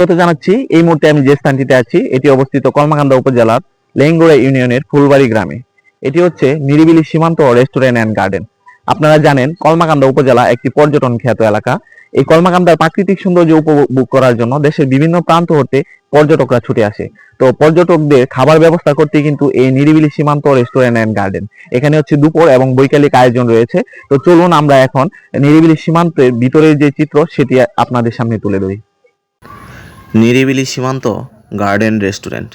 স্বাগত জানাচ্ছি, এই মুহূর্তে আমি যে স্থানটিতে আছি, এটি অবস্থিত কলমাকান্দা উপজেলার লেঙ্গুড়া ইউনিয়নের ফুলবাড়ি গ্রামে। এটি হচ্ছে নিরিবিলি সীমান্ত রেস্টুরেন্ট অ্যান্ড গার্ডেন। আপনারা জানেন, কলমাকান্দা উপজেলা একটি পর্যটন খ্যাত এলাকা। এই কলমাকান্দার প্রাকৃতিক সৌন্দর্য উপভোগ করার জন্য দেশের বিভিন্ন প্রান্ত হতে পর্যটকরা ছুটে আসে। তো পর্যটকদের খাবার ব্যবস্থা করতে কিন্তু এই নিরিবিলি সীমান্ত রেস্টুরেন্ট অ্যান্ড গার্ডেন। এখানে হচ্ছে দুপুর এবং বৈকালিক আয়োজন রয়েছে। তো চলুন আমরা এখন নিরিবিলি সীমান্তের ভিতরের যে চিত্র, সেটি আপনাদের সামনে তুলে ধরি। নিরিবিলি সীমান্ত গার্ডেন রেস্টুরেন্ট।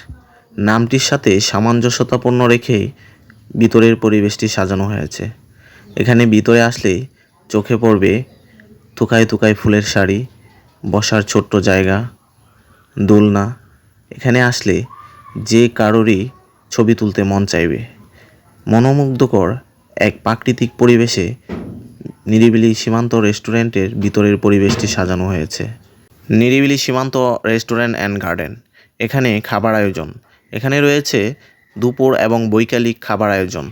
নামটির সাথে সামঞ্জস্যতাপূর্ণ রেখেই ভিতরের পরিবেশটি সাজানো হয়েছে। এখানে ভিতরে আসলেই চোখে পড়বে থুকায় থুকায় ফুলের শাড়ি, বসার ছোট্ট জায়গা, দোলনা। এখানে আসলে যে কারোরই ছবি তুলতে মন চাইবে। মনোমুগ্ধকর এক প্রাকৃতিক পরিবেশে নিরিবিলি সীমান্ত রেস্টুরেন্টের ভিতরের পরিবেশটি সাজানো হয়েছে। নিরিবিলি সীমান্ত রেস্টুরেন্ট অ্যান্ড গার্ডেন। এখানে খাবার আয়োজন। এখানে রয়েছে দুপুর এবং বৈকালিক খাবার আয়োজন।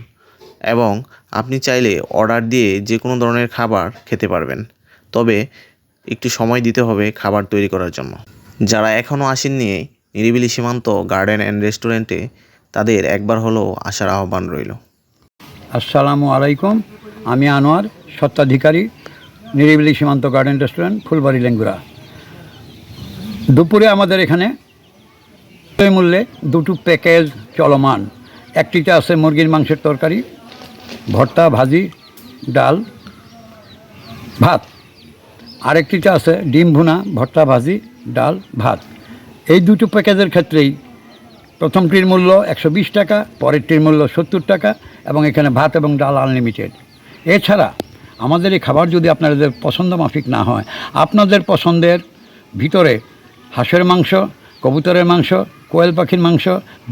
এবং আপনি চাইলে অর্ডার দিয়ে যে কোনো ধরনের খাবার খেতে পারবেন। তবে একটু সময় দিতে হবে খাবার তৈরি করার জন্য। যারা এখনও আসেননি নিরিবিলি সীমান্ত গার্ডেন অ্যান্ড রেস্টুরেন্টে, তাদের একবার হলেও আসার আহ্বান রইল। আসসালামু আলাইকুম। আমি আনোয়ার, স্বত্বাধিকারী, নিরিবিলি সীমান্ত গার্ডেন রেস্টুরেন্ট, ফুলবাড়ি লেঙ্গুরা দুপুরে আমাদের এখানে মূল্যে দুটো প্যাকেজ চলমান। একটিতে আছে মুরগির মাংসের তরকারি, ভর্তা, ভাজি, ডাল, ভাত। আরেকটিতে আছে ডিম ভুনা, ভর্তা, ভাজি, ডাল, ভাত। এই দুটো প্যাকেজের ক্ষেত্রেই প্রথমটির মূল্য একশো বিশ টাকা, পরেরটির মূল্য সত্তর টাকা এবং এখানে ভাত এবং ডাল আনলিমিটেড। এছাড়া আমাদের এই খাবার যদি আপনাদের পছন্দ মাফিক না হয়, আপনাদের পছন্দের ভিতরে হাঁসের মাংস, কবুতরের মাংস, কোয়েল পাখির মাংস,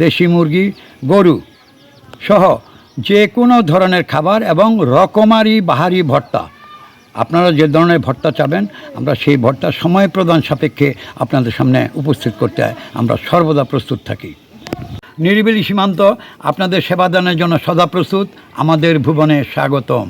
দেশি মুরগি, গরু সহ যে কোনো ধরনের খাবার এবং রকমারি বাহারি ভর্তা। আপনারা যে ধরনের ভর্তা চাবেন, আমরা সেই ভর্তা সময় প্রদান সাপেক্ষে আপনাদের সামনে উপস্থিত করতে আমরা সর্বদা প্রস্তুত থাকি। নিরিবিলি সীমান্ত, আপনাদের সেবাদানের জন্য সদা প্রস্তুত আমাদের ভুবনে স্বাগতম।